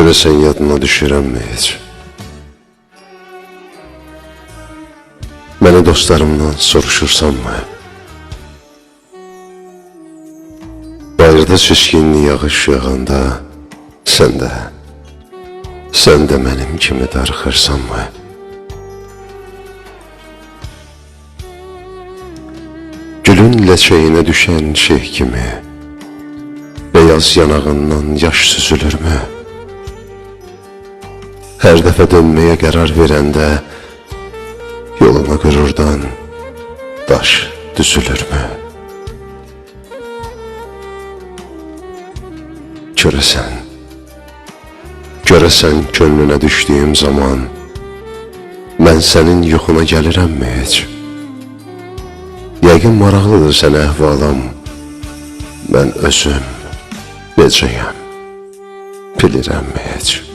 Görəsən yadına düşürəmmi heç? Məni dostlarımdan soruşursanmı? Bayırda çiskinli yağış yağanda sən də, sən də mənim kimi darıxırsanmı? Gülün ləçəyinə düşən şeyh kimi Beyaz yanağından yaş süzülürmü? Hər dəfə dönməyə qərar verəndə Yoluna qürurdan daş düzülürmü? Görəsən, görəsən könlünə düşdüyüm zaman Mən sənin yuxuna gəlirəmmi heç? Yəqin maraqlıdır sənə əhvalam Mən özüm necəyəm Bilirəmmi heç?